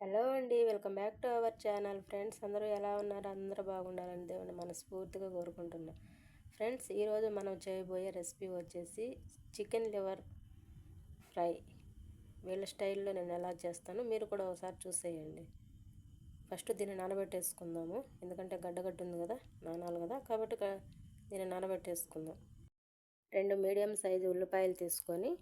Hello అండి welcome back to our channel. Friends అందరూ ఎలా ఉన్నారు? అందరూ బాగుండాలని దేవుని మనస్ఫూర్తిగా కోరుకుంటున్నాం. ఫ్రెండ్స్ ఈరోజు మనం చేయబోయే రెసిపీ వచ్చేసి చికెన్ లివర్ ఫ్రై. వీళ్ళ స్టైల్లో నేను ఎలా చేస్తాను మీరు కూడా ఒకసారి చూసేయండి. ఫస్ట్ దీన్ని నానబెట్టేసుకుందాము. ఎందుకంటే గడ్డగడ్డ ఉంది కదా నానాలి కదా కాబట్టి దీన్ని నానబెట్టేసుకుందాం. రెండు మీడియం సైజు ఉల్లిపాయలు తీసుకొని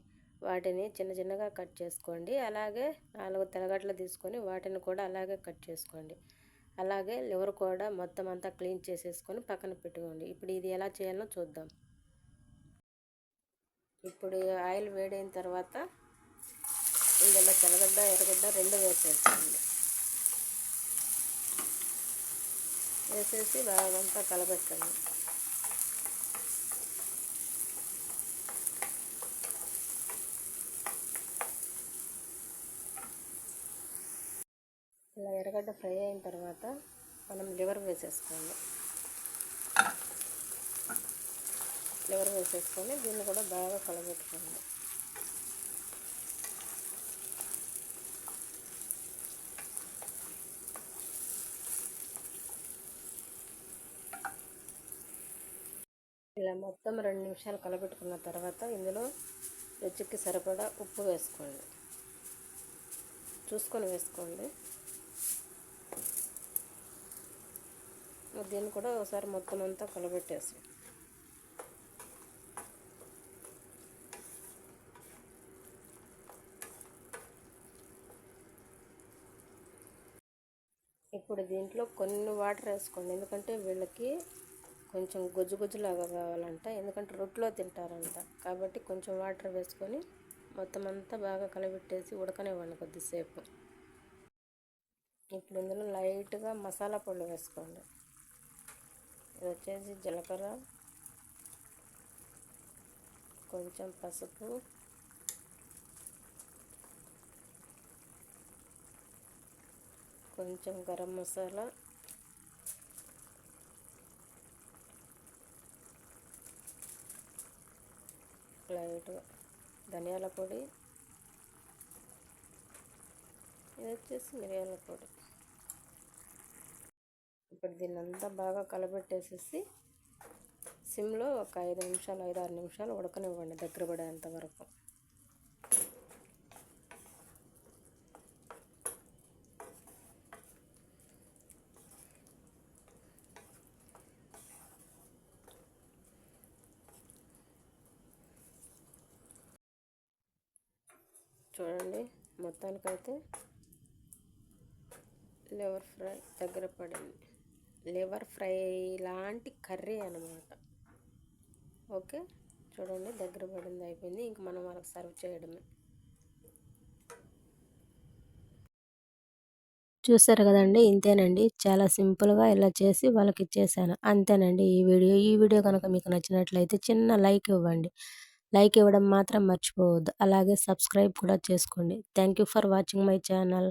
వాటిని చిన్న చిన్నగా కట్ చేసుకోండి. అలాగే నాలుగు తెలగట్లు తీసుకొని వాటిని కూడా అలాగే కట్ చేసుకోండి. అలాగే లివర్ కూడా మొత్తం అంతా క్లీన్ చేసేసుకొని పక్కన పెట్టుకోండి. ఇప్పుడు ఇది ఎలా చేయాలో చూద్దాం. ఇప్పుడు ఆయిల్ వేడైన తర్వాత ఇందులో తెల్లగడ్డ ఎర్రగడ్డ రెండు వేసేసుకోండి. వేసేసి బాగా అంతా కలబెట్టండి. ఇలా ఎర్రగడ్డ ఫ్రై అయిన తర్వాత మనం లివర్ వేసేసుకోండి లివర్ వేసేసుకొని దీన్ని కూడా బాగా కలబెట్టుకోండి ఇలా మొత్తం రెండు నిమిషాలు కలబెట్టుకున్న తర్వాత ఇందులో రుచికి సరిపడా ఉప్పు వేసుకోండి. చూసుకొని వేసుకోండి. దీన్ని కూడా ఒకసారి మొత్తం అంతా కలబెట్టేసి. ఇప్పుడు దీంట్లో కొన్ని వాటర్ వేసుకోండి. ఎందుకంటే వీళ్ళకి కొంచెం గుజ్జు గుజ్జులాగా కావాలంట. ఎందుకంటే రొట్టెలో తింటారంట. కాబట్టి కొంచెం వాటర్ వేసుకొని మొత్తం అంతా బాగా కలబెట్టేసి ఉడకనివ్వండి కొద్దిసేపు. ఇప్పుడు ఇందులో లైట్గా మసాలా పొడి వేసుకోండి. ఇది వచ్చేసి జీలకర్ర కొంచెం పసుపు కొంచెం గరం మసాలా లైట్గా ధనియాల పొడి. ఇది వచ్చేసి మిరియాల పొడి. ఇప్పుడు దీన్ని అంతా బాగా కలబెట్టేసేసి సిమ్లో ఒక ఐదు నిమిషాలు ఐదు ఆరు నిమిషాలు ఉడకనివ్వండి దగ్గర పడేంత వరకు. చూడండి మొత్తానికైతే లివర్ ఫ్రై దగ్గర పడింది. లివర్ ఫ్రై లాంటి కర్రీ అనమాట ఓకే? చూడండి దగ్గర పడింది అయిపోయింది. ఇంక మనం వాళ్ళకి సర్వ్ చేయడమే. చూసారు కదండి? ఇంతేనండి. చాలా సింపుల్గా ఇలా చేసి వాళ్ళకి ఇచ్చేసాను. అంతేనండి ఈ వీడియో. ఈ వీడియో కనుక మీకు నచ్చినట్లయితే చిన్న లైక్ ఇవ్వండి. లైక్ ఇవ్వడం మాత్రం మర్చిపోవద్దు. అలాగే సబ్స్క్రైబ్ కూడా చేసుకోండి. Thank for watching my channel.